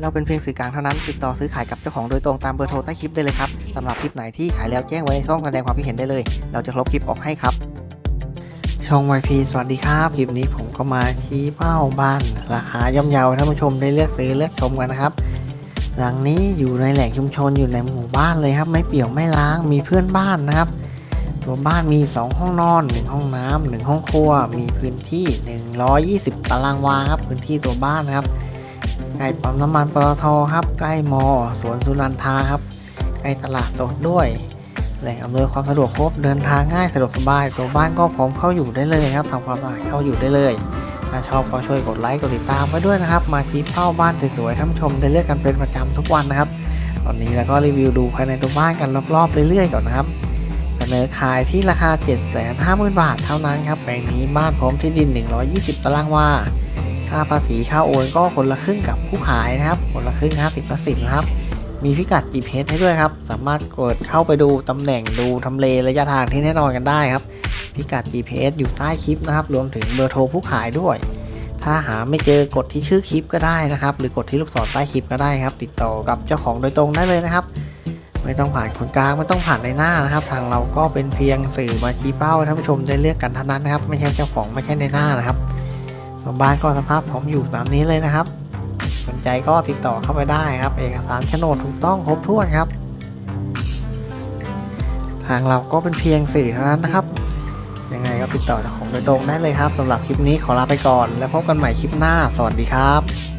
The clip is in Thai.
เราเป็นเพียงสื่อกลางเท่านั้น ติดต่อซื้อขายกับเจ้าของโดยตรงตามเบอร์โทรใต้คลิปได้เลยครับสำหรับคลิปไหนที่ขายแล้วแจ้งไว้ในช่องแสดงความคิดเห็นได้เลย เราจะลบคลิปออกให้ครับ ช่อง YP สวัสดีครับ คลิปนี้ผมก็มาชี้เป้าบ้าน ราคาย่อมเยาท่านผู้ชมได้เลือกซื้อเลือกชมกันนะครับ หลังนี้อยู่ในแหล่งชุมชนอยู่ในหมู่บ้านเลยครับ ไม่เปี่ยวไม่ล้างมีเพื่อนบ้านนะครับตัวบ้านมี 2 ห้องนอน 1 ห้องน้ำหนึ่งห้องครัว มีพื้นที่ 120 ตารางวาครับ พื้นที่ตัวบ้านนะครับ ใกล้ปั๊มน้ำมันปตทครับใกล้มอสวนสุนันทาครับใกล้ตลาดสดด้วย แหล่งอำนวยความสะดวกครบเดินทางง่ายสะดวกสบายตัวบ้านก็พร้อมเข้าอยู่ได้เลยครับทำความสะอาดเข้าอยู่ได้เลยถ้าชอบก็ช่วยกดไลค์กดติดตามไว้ด้วยนะครับ มาชี้เป้าบ้านสวยๆท่านชมได้เลือกกันเป็นประจำทุกวันนะครับ ตอนนี้เราก็รีวิวดูภายในตัวบ้านกันรอบๆเรื่อยๆก่อนนะครับเสนอขายที่ราคา 750,000 บาทเท่านั้นครับแปลงนี้บ้านพร้อมที่ดิน 120 ตารางวา ค่าภาษีค่าโอนก็คนละครึ่งกับผู้ขายนะครับ คนละครึ่ง50%นะครับ มีพิกัด GPS ให้ด้วยครับ สามารถกดเข้าไปดูตำแหน่งดูทำเลระยะทางที่แน่นอนกันได้ครับ พิกัด GPS อยู่ใต้คลิปนะครับ รวมถึงเบอร์โทรผู้ขายด้วย ถ้าหาไม่เจอกดที่ชื่อคลิปก็ได้นะครับ หรือกดที่ลูกศรใต้คลิปก็ได้ครับ ติดต่อกับเจ้าของโดยตรงได้เลยนะครับไม่ต้องผ่านคนกลางไม่ต้องผ่านในหน้านะครับ ทางเราก็เป็นเพียงสื่อมาชี้เป้าให้ท่านผู้ชมได้เลือกกันเท่านั้นนะครับ ไม่ใช่เจ้าของไม่ใช่ในหน้านะครับ บ้านก็สภาพผมอยู่ตามนี้เลยนะครับ สนใจก็ติดต่อเข้าไปได้ครับ เอกสารโฉนดถูกต้องครบถ้วนครับ ทางเราก็เป็นเพียงสี่เท่านั้นนะครับ ยังไงก็ติดต่อของโดยตรงได้เลยครับสำหรับคลิปนี้ขอลาไปก่อน แล้วพบกันใหม่คลิปหน้า สวัสดีครับ